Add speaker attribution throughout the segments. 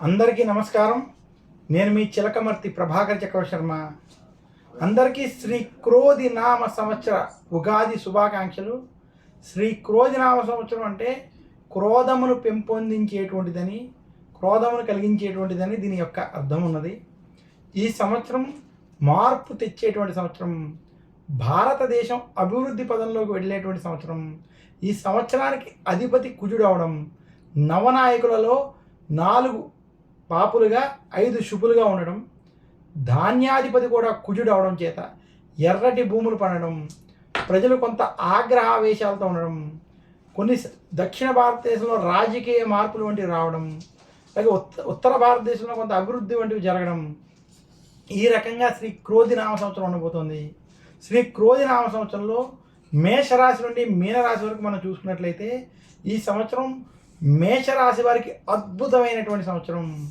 Speaker 1: అందరికీ నమస్కారం. నేను మీ చిలకమర్తి ప్రభాకర్ చక్రవర్తి శర్మ. అందరికీ శ్రీ క్రోధి నామ సంవత్సర ఉగాది శుభాకాంక్షలు. శ్రీ క్రోధి నామ సంవత్సరం అంటే క్రోధమును పెంపొందించేటువంటిదని క్రోధమును కలిగించేటువంటిదని దీని యొక్క అర్థం ఉన్నది. ఈ సంవత్సరం మార్పు తెచ్చేటువంటి సంవత్సరం భారతదేశం అభివృద్ధి పదంలోకి వెళ్ళేటువంటి సంవత్సరం. ఈ సంవత్సరానికి అధిపతి కుజుడు అవడం నవనాయకులలో నాలుగు పాపులుగా ఐదు శుభులుగా ఉండడం ధాన్యాధిపతి కూడా కుజుడు అవడం చేత ఎర్రటి భూములు పండడం ప్రజలు కొంత ఆగ్రహావేశాలతో ఉండడం కొన్ని దక్షిణ భారతదేశంలో రాజకీయ మార్పులు వంటివి రావడం అలాగే ఉత్త ఉత్తర భారతదేశంలో కొంత అభివృద్ధి వంటివి జరగడం. ఈ రకంగా శ్రీ క్రోధి నామ సంవత్సరం ఉండబోతోంది. శ్రీ క్రోధి నామ సంవత్సరంలో మేషరాశి నుండి మీనరాశి వరకు మనం చూసుకున్నట్లయితే ఈ సంవత్సరం మేషరాశి వారికి అద్భుతమైనటువంటి సంవత్సరం.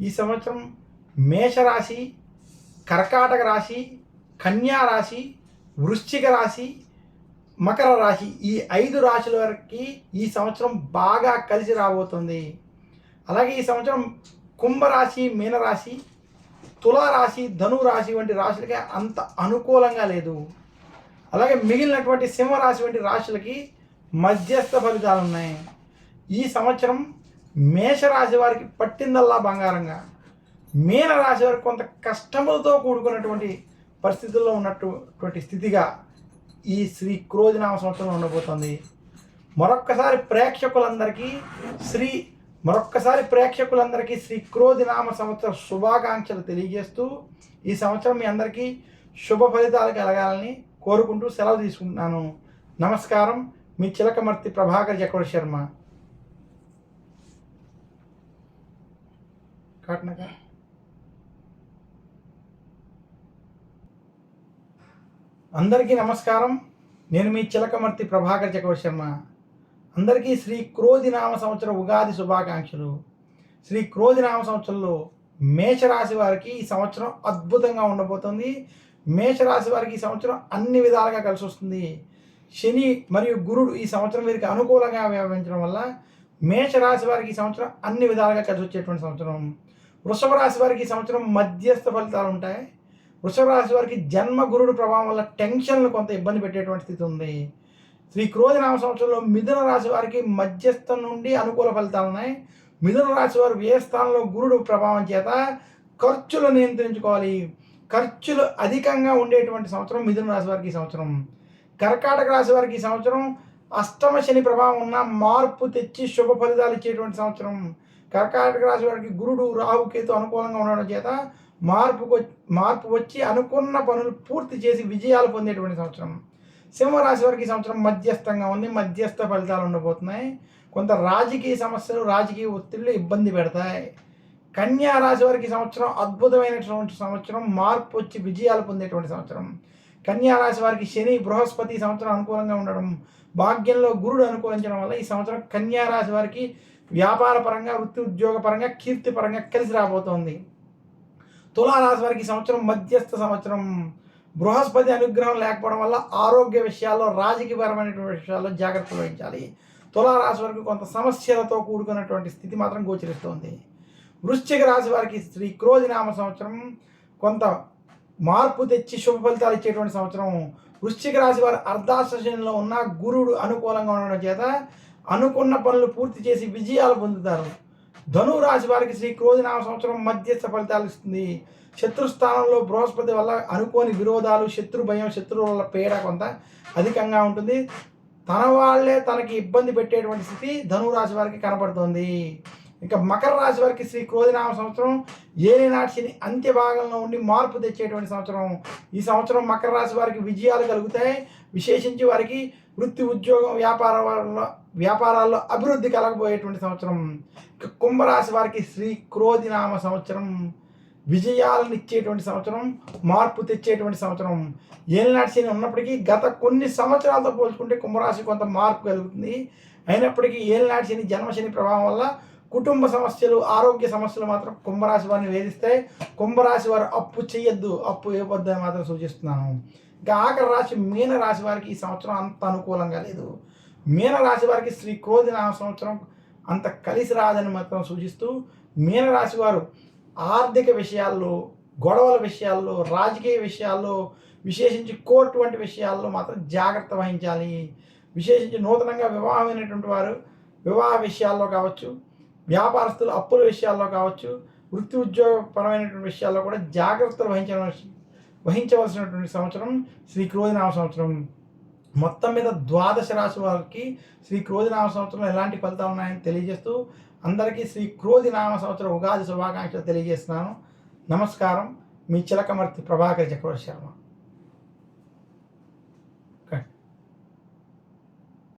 Speaker 1: ఈ సంవత్సరం మేషరాశి కర్కాటక రాశి కన్యా రాశి వృశ్చిక రాశి మకర రాశి ఈ ఐదు రాశుల వరకు ఈ సంవత్సరం బాగా కలిసి రాబోతుంది. అలాగే ఈ సంవత్సరం కుంభరాశి మీనరాశి తులారాశి ధనురాశి వంటి రాశులకి అంత అనుకూలంగా లేదు. అలాగే మిగిలినటువంటి సింహరాశి వంటి రాశులకి మధ్యస్థ ఫలితాలు ఉన్నాయి ఈ సంవత్సరం మేషరాశి వారికి పట్టిందల్లా బంగారంగా. మీనరాశి వారికి కొంత కష్టములతో కూడుకున్నటువంటి పరిస్థితుల్లో ఉన్నటువంటి స్థితిగా ఈ శ్రీ క్రోజనామ సంవత్సరంలో ఉండబోతుంది. మరొక్కసారి ప్రేక్షకులందరికీ శ్రీ మరొక్కసారి ప్రేక్షకులందరికీ శ్రీ క్రోధినామ సంవత్సర శుభాకాంక్షలు తెలియజేస్తూ ఈ సంవత్సరం మీ అందరికీ శుభ ఫలితాలు కలగాలని కోరుకుంటూ సెలవు తీసుకుంటున్నాను. నమస్కారం. మీ చిలకమర్తి ప్రభాకర్ చక్రవర్తి శర్మ. కాట్నగా? అందరికీ నమస్కారం. నేను మీ చిలకమర్తి ప్రభాకర్ చక్రవర్తి శర్మ అందరికీ శ్రీ క్రోధి నామ సంవత్సర ఉగాది శుభాకాంక్షలు. శ్రీ క్రోధి నామ సంవత్సరంలో మేషరాశి వారికి ఈ సంవత్సరం అద్భుతంగా ఉండబోతుంది. మేషరాశి వారికి ఈ సంవత్సరం అన్ని విధాలుగా కలిసి వస్తుంది. శని మరియు గురుడు ఈ సంవత్సరం వీరికి అనుకూలంగా వ్యవహరించడం వల్ల మేషరాశి వారికి ఈ సంవత్సరం అన్ని విధాలుగా కలిసి వచ్చేటువంటి సంవత్సరం. వృషభ రాశి వారికి ఈ సంవత్సరం మధ్యస్థ ఫలితాలు ఉంటాయి. వృషభ రాశి వారికి జన్మ గురుడు ప్రభావం వల్ల టెన్షన్లు కొంత ఇబ్బంది పెట్టేటువంటి స్థితి ఉంది. శ్రీ క్రోధనామ సంవత్సరంలో మిథున రాశి వారికి మధ్యస్థం నుండి అనుకూల ఫలితాలు ఉన్నాయి. మిథున రాశి వారు ఏ స్థానంలో గురుడు ప్రభావం చేత ఖర్చులు నియంత్రించుకోవాలి. ఖర్చులు అధికంగా ఉండేటువంటి సంవత్సరం మిథున రాశి వారికి ఈ సంవత్సరం. కర్కాటక రాశి వారికి ఈ సంవత్సరం అష్టమ శని ప్రభావం ఉన్న మార్పు తెచ్చి శుభ ఫలితాలు ఇచ్చేటువంటి సంవత్సరం. కర్కాటక రాశి వారికి గురుడు రాహుకేతు అనుకూలంగా ఉండడం చేత మార్పు మార్పు వచ్చి అనుకున్న పనులు పూర్తి చేసి విజయాలు పొందేటువంటి సంవత్సరం. సింహరాశి వారికి సంవత్సరం మధ్యస్థంగా ఉంది మధ్యస్థ ఫలితాలు ఉండబోతున్నాయి. కొంత రాజకీయ సమస్యలు రాజకీయ ఒత్తిళ్ళు ఇబ్బంది పెడతాయి. కన్యా రాశి వారికి సంవత్సరం అద్భుతమైనటువంటి సంవత్సరం మార్పు వచ్చి విజయాలు పొందేటువంటి సంవత్సరం. కన్యా రాశి వారికి శని బృహస్పతి సంవత్సరం అనుకూలంగా ఉండడం భాగ్యంలో గురుడు అనుకూలించడం వల్ల ఈ సంవత్సరం కన్యా రాశి వారికి వ్యాపార పరంగా వృత్తి ఉద్యోగ పరంగా కీర్తి పరంగా కలిసి రాబోతోంది. తులారాశి వారికి ఈ సంవత్సరం మధ్యస్థ సంవత్సరం. బృహస్పతి అనుగ్రహం లేకపోవడం వల్ల ఆరోగ్య విషయాల్లో రాజకీయపరమైనటువంటి విషయాల్లో జాగ్రత్త వహించాలి. తులారాశి వారికి కొంత సమస్యలతో కూడుకున్నటువంటి స్థితి మాత్రం గోచరిస్తోంది. వృశ్చిక రాశి వారికి శ్రీ క్రోధి నామ సంవత్సరం కొంత మార్పు తెచ్చి శుభ ఫలితాలు ఇచ్చేటువంటి సంవత్సరం. వృశ్చిక రాశి వారు అర్ధాశ్వశంలో ఉన్న గురుడు అనుకూలంగా ఉండడం చేత అనుకున్న పనులు పూర్తి చేసి విజయాలు పొందుతారు. ధనువు రాశి వారికి శ్రీ క్రోధినామ సంవత్సరం మధ్యస్థ ఫలితాలు ఇస్తుంది. శత్రుస్థానంలో బృహస్పతి వల్ల అనుకోని విరోధాలు శత్రు భయం శత్రువుల వల్ల పేడ కొంత అధికంగా ఉంటుంది. తన వాళ్ళే తనకి ఇబ్బంది పెట్టేటువంటి స్థితి ధనురాశి వారికి కనపడుతుంది. ఇంకా మకర రాశి వారికి శ్రీ క్రోధినామ సంవత్సరం ఏలినాటి శని అంత్య భాగంలో ఉండి మార్పు తెచ్చేటువంటి సంవత్సరం. ఈ సంవత్సరం మకర రాశి వారికి విజయాలు కలుగుతాయి. విశేషించి వారికి వృత్తి ఉద్యోగం వ్యాపారాల్లో వ్యాపారాల్లో అభివృద్ధి కలగబోయేటువంటి సంవత్సరం. కుంభరాశి వారికి శ్రీ క్రోధినామ సంవత్సరం. విజయాలను ఇచ్చేటువంటి సంవత్సరం మార్పు తెచ్చేటువంటి సంవత్సరం. ఏలినాటి శని ఉన్నప్పటికీ గత కొన్ని సంవత్సరాలతో పోల్చుకుంటే కుంభరాశి కొంత మార్పు కలుగుతుంది. అయినప్పటికీ ఏలినాటి శని జన్మశని ప్రభావం వల్ల కుటుంబ సమస్యలు ఆరోగ్య సమస్యలు మాత్రం కుంభరాశి వారిని వేధిస్తాయి కుంభరాశి వారు అప్పు చేయొద్దు అప్పు ఇవ్వద్దని మాత్రం సూచిస్తున్నాను. ఇంకా ఆఖరి రాశి మీన రాశి వారికి ఈ సంవత్సరం అంత అనుకూలంగా లేదు. మీనరాశి వారికి శ్రీ క్రోధి నామ సంవత్సరం అంత కలిసి రాదని మాత్రం సూచిస్తూ మీనరాశి వారు ఆర్థిక విషయాల్లో గొడవల విషయాల్లో రాజకీయ విషయాల్లో విశేషించి కోర్టు వంటి విషయాల్లో మాత్రం జాగ్రత్త వహించాలి. విశేషించి నూతనంగా వివాహమైనటువంటి వారు వివాహ విషయాల్లో కావచ్చు వ్యాపారస్తులు అప్పుల విషయాల్లో కావచ్చు వృత్తి ఉద్యోగపరమైనటువంటి విషయాల్లో కూడా జాగ్రత్తలు వహించవలసి వహించవలసినటువంటి సంవత్సరం శ్రీ క్రోధినామ సంవత్సరం. మొత్తం మీద ద్వాదశ రాశి వారికి శ్రీ క్రోధినామ సంవత్సరంలో ఎలాంటి ఫలితాలు ఉన్నాయని తెలియజేస్తూ అందరికీ శ్రీ క్రోధినామ సంవత్సరం ఉగాది శుభాకాంక్షలు తెలియజేస్తున్నాను. నమస్కారం. మీ చిలకమర్తి ప్రభాకర్ చక్రవర్తి శర్మ.